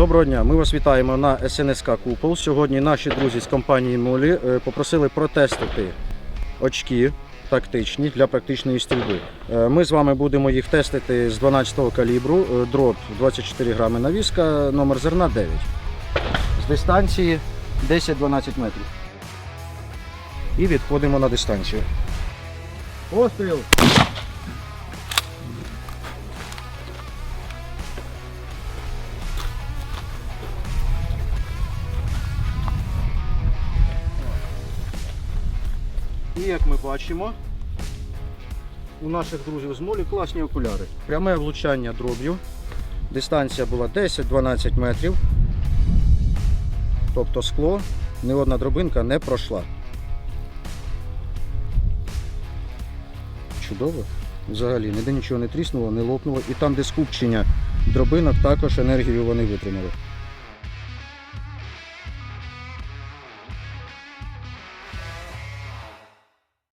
Доброго дня, ми вас вітаємо на СНСК Купол. Сьогодні наші друзі з компанії Молі е, попросили протестити очки тактичні для практичної стрільби. Е, Ми з вами будемо їх тестити з 12-го калібру, е, дрот 24 грами навіска, номер зерна 9. З дистанції 10-12 метрів. І відходимо на дистанцію. Постріл! І як ми бачимо, у наших друзів з молі класні окуляри. Пряме влучання дроб'ю. Дистанція була 10-12 метрів. Тобто скло, ні одна дробинка не пройшла. Чудово. Взагалі, ніде нічого не тріснуло, не лопнуло. І там, де скупчення дробинок, також енергію вони витримали.